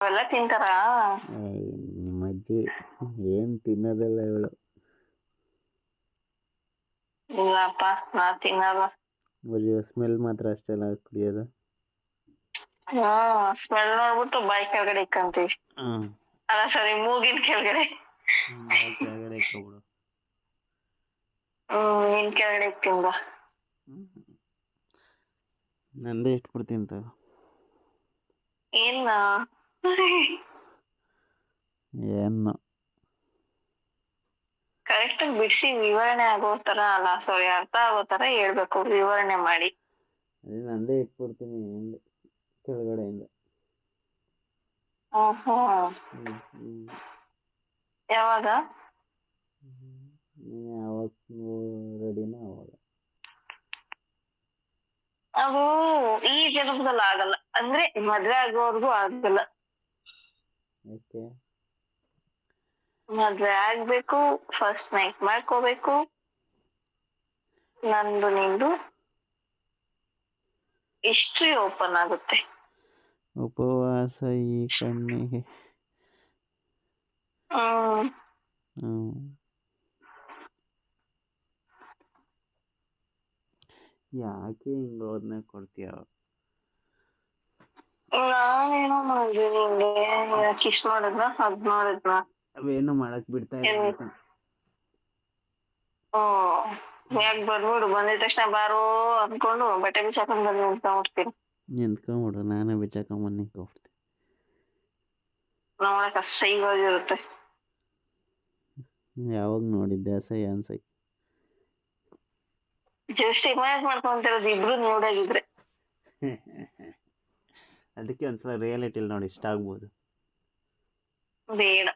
ಅವೆಲ್ಲ ತಿಂತಾರಾ? ನಿಮ್ಮ ಅಜ್ಜಿ ಏನು ತಿನ್ನೋದಿಲ್ಲ ಇವಳು. ಇಲ್ಲಪ್ಪ ನಾ ತಿನ್ನಲ್ಲ. ಬರೀ ಸ್ಮೆಲ್ ಮಾತ್ರ ಅಷ್ಟೆಲ್ಲ ಕುಡಿಯೋದು. ಹಾ ಸ್ಮೆಲ್ ನೋಡ್ಬಿಟ್ಟು ಬಾಯಿ ಕೆಳಗಡೆ ಇಕ್ಕಂತೀವಿ ಹ್ಮ್ ಅಲ್ಲ ಸರಿ ಮೂಗಿನ ಕೆಳಗಡೆ. ಕೆಳಗಡೆ ಇಟ್ಕೊಬಿಡು ಹ್ಮ್ ನಿನ್ ಕೆಳಗಡೆ ಇಕ್ತೀನಿ ಬಾ ನಂದೇ ಇಟ್ಬಿಡ್ತೀನಿ ತಗೋ. ಏನ ಏನು? ಕರೆಕ್ಟ್ ಆಗಿ ಬಿಡಿಸಿ ವಿವರಣೆ ಆಗೋ ತರ ಅಲ್ಲ. ಸಾರಿ ಅರ್ಥ ಆಗೋ ತರ ಹೇಳ್ಬೇಕು. ವಿವರಣೆ ಮಾಡಿ. ಅದೇ ನಂದೇ ಇಟ್ಬಿಡ್ತೀನಿ ಹಿಂದೆ ಕೆಳಗಡೆಯಿಂದ. ಹ್ಞೂ ಯಾವಾಗ? ನೀನು ಯಾವಾಗ ರೆಡಿನೋ ಅವಾಗ. ಅದು ಈ ಜನ್ಮದಲ್ಲಿ ಆಗಲ್ಲ. ಅಂದ್ರೆ ಮದ್ವೆ ಆಗೋರ್ಗೂ ಆಗಲ್ಲ. ಯಾಕೆ ಮದ್ವೆ ಆಗ್ಬೇಕು ಫಸ್ಟ್ ನೈಟ್ ಮಾಡ್ಕೋಬೇಕು. ನಂದು ನಿಂದು? ಹಿಸ್ಟ್ರಿ ಓಪನ್ ಆಗುತ್ತೆ. ಉಪವಾಸ ಈ ಕಣ್ಣಿಗೆ ಹ್ಮ್. ಹ್ಮ್. ಯಾಕೆ ಹಿಂಗ್ ಹೋದ್ನೆ ಕೊಡ್ತೀಯ? ನಾನೇನೋ ಮಾಡಿದೆ ನಿಂಗೆ. ಕಿಸ್ ಮಾಡಿದ್ನ? ಅದ್ ಮಾಡಿದ್ನ? ಅವೇನು ಮಾಡಕ್ ಬಿಡ್ತಾ ಇಲ್ಲ ಬಂದ ಯಾಕೆ ಬರ್ಬಿಡು? ಬಂದಿದ ತಕ್ಷಣ ಬಾರೋ ಅನ್ಕೊಂಡು ಬಟ್ಟೆ ಬಿಚ್ಚಾಕೊಂಡ್ ಬಂದು ನಿಂತ್ಕೊಂಡ್ಬಿಡ್ತೀನಿ ನಾನೇ ಬಿಚ್ಚಾಕೊಂಬಂದು ನಿಂತ್ಕೊಂಡ್ಬಿಡ್ತೀನಿ ನೋಡಕ್ ಅಸಹ್ಯವಾಗಿರುತ್ತೆ. ಯಾವಾಗ ನೋಡಿದ್ದೆ ಅಸಹ್ಯ ಅನ್ಸಕ್ಕೆ ಜಸ್ಟ್ ಇಮ್ಯಾಜ್ ಮಾಡ್ಕೊಂತಿರೋದು ಇಬ್ರು ನೋಡಾಗಿದ್ರೆ. ಅದಕ್ಕೆ ಒಂದ್ಸಲ ರಿಯಾಲಿಟಿಲಿ ನೋಡಿ ಇಷ್ಟ ಆಗ್ಬೋದು. ಬೇಡ.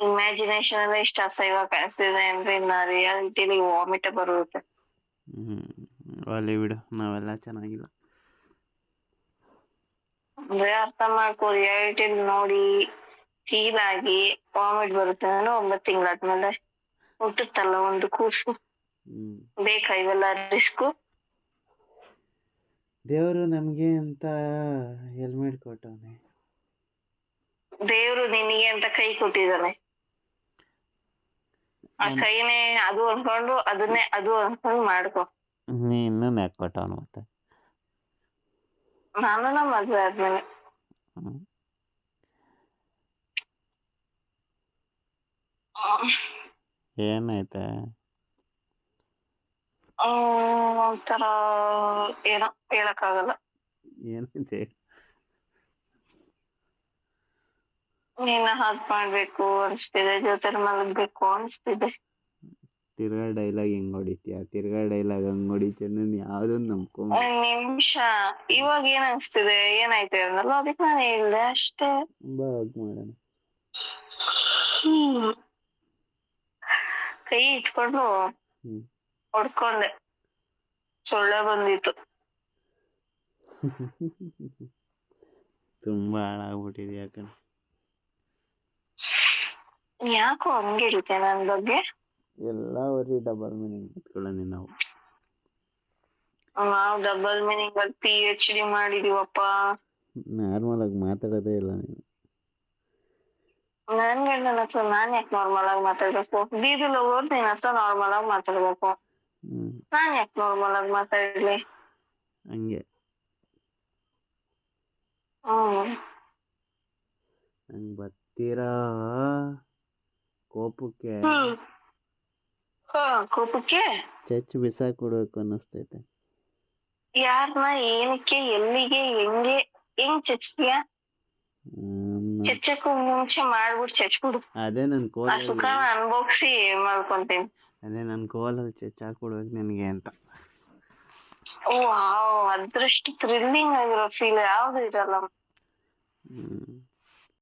ಇಮ್ಯಾಜಿನೇಷನ್ ಎಲ್ಲ ಇಷ್ಟ ಅಸಹ್ಯವಾಗಿ ಕಾಣಿಸ್ತಿದೆ ಅಂದ್ರೆ ಇನ್ನ ರಿಯಾಲಿಟಿಲಿ ವಾಮಿಟ ಬರುತ್ತೆ. ಹ್ಮ್ ಅಲ್ಲಿ ಬಿಡು ನಾವೆಲ್ಲ ಚೆನ್ನಾಗಿಲ್ಲ. ಅಂದ್ರೆ ಅರ್ಥ ಮಾಡ್ಕೋ ರಿಯಾಲಿಟಿಲಿ ನೋಡಿ ಫೀಲ್ ಆಗಿ ವಾಮಿಟ್ ಬರುತ್ತೆ ನಾನು ಒಂಬತ್ತು ತಿಂಗಳಾದ್ಮೇಲೆ ಹುಟ್ಟುತ್ತಲ್ಲ ಒಂದು ಕೂಸು. ಬೇಕಾ ಇವೆಲ್ಲ ರಿಸ್ಕು ದೇವರು ನಮಗೆ ಅಂತ ಹೆಲ್ಮೆಟ್ ಕೊಟ್ಟವನೆ. ದೇವರು ನಿನಗೆ ಅಂತ ಕೈ ಕೊಟ್ಟಿದ್ದಾನೆ. ಆ ಕೈನೇ ಅದು ಅನ್ಕೊಂಡು ಅದನ್ನೇ ಅದು ಅನ್ಕೊಂಡು ಮಾಡ್ಕೊ. ನೀನು ಯಾಕೆ ಕೊಟ್ಟವನು ಮತ್ತೆ. ನಾನು ನಮ್ಮ ಮದ್ವೆ ಆದ್ಮೇಲೆ. ಏನಾಯ್ತೆ? ಒಂಥರ ಏನೋ ಹೇಳಕ್ಕಾಗಲ್ಲ. ನೀನ ನಿನ್ನ ಹಾದ್ ಮಾಡ್ಬೇಕು ಅನ್ಸ್ತಿದೆ ಜೊತೆ ಮಲಗ್ಬೇಕು ಅನ್ಸ್ತಿದೆ. ತಿರ್ಗಾ ಡೈಲಾಗ್ ಹೆಂಗ್ ಹೊಡಿತೀಯ? ತಿರ್ಗಾ ಡೈಲಾಗ್ ಹಂಗ್ ಹೊಡಿತೀಯ? ನಾನು ಯಾವ್ದನ್ನ ನಂಬ್ಕೊಂಬ ಒಂದ್ ನಿಮಿಷ. ಇವಾಗ ಏನ್ ಅನ್ಸ್ತಿದೆ? ಏನಾಯ್ತು ಅನ್ನಲ್ಲ ಅದಕ್ಕೆ ನಾನು ಹೇಳ್ದೆ ಅಷ್ಟೇ. ಬಾ ಹೋಗ್ ಮಾಡೋಣ. ಹ್ಮ್. ಕೈ ಇಟ್ಕೊಂಡು ಹ್ಮ್. ಹೊಡ್ಕೊಂಡೆ ಸೊಳ್ಳೆ ಬಂದಿತ್ತು. ತುಂಬಾ ಹಾಳಾಗ್ಬಿಟ್ಟಿದ್ಯಾ ಕಣೆ. ಯಾಕೋ ಹಂಗೆ ಇರುತ್ತೆ ನನ್ ಬಗ್ಗೆ? ಎಲ್ಲ ಬರೀ ಡಬಲ್ ಮೀನಿಂಗ್ ಇಟ್ಕೊಳ್ಳೋಣ ನಾವು ನಾವು ಡಬಲ್ ಮೀನಿಂಗ್ ಅಲ್ಲಿ ಪಿ ಎಚ್ ಡಿ ಮಾಡಿದೀವಪ್ಪ. ನಾರ್ಮಲ್ ಆಗಿ ಮಾತಾಡೋದೇ ಇಲ್ಲ ನೀನು. ನನ್ ಗಂಡನ ಹತ್ರ ನಾನ್ ಯಾಕೆ ನಾರ್ಮಲ್ ಆಗಿ ಮಾತಾಡ್ಬೇಕು? ಬೀದಿಲ್ ಹೋಗೋರು ನಿನ್ ಹತ್ರ ನಾರ್ಮಲ್ ಆಗಿ ಮಾತಾಡ್ಬೇಕು. ನಾನ್ ಯಾಕೆ ನಾರ್ಮಲ್ ಆಗಿ ಮಾತಾಡ್ಲಿ ಹಂಗೆ. ನಂಗೆ ಬರ್ತೀರಾ? ಕೋಪಕ್ಕೆ? ಕೋಪಕ್ಕೆ ಹಾ ಕೋಪಕ್ಕೆ? ಚಚ್ಚು ಬಿಸಾಕ್ಬಿಡ್ಬೇಕು ಅನ್ನಿಸ್ತೈತೆ. ಯಾರನ್ನ ಏನಕ್ಕೆ ಎಲ್ಲಿಗೆ ಹೆಂಗೆ ಹೆಂಗ್ ಚಚ್ತೀಯ? ಚಚ್ಚಕ್ಕೂ ಮುಂಚೆ ಮಾಡ್ಬಿಟ್ಟು ಚಚ್ಬಿಡು. ಅದೇ ನನ್ ಆ ಸುಖ ಅನ್ಭೋಗ್ಸಿ ಮಾಡ್ಕೊಂತೀನಿ. ಅದೇ ನನ್ನ ಕೋಲಲ್ಲಿ ಚಚ್ಚು ಹಾಕ್ಬಿಡ್ಬೇಕು ನಿನಗೆ ಅಂತ. ಓ ವಾವ್ ಅದ್ರಷ್ಟು ಥ್ರಿಲ್ಲಿಂಗ್ ಆಗಿರೋ ಫೀಲ್ ಯಾವ್ದು ಇರಲ್ಲ. ಹ್ಮ್.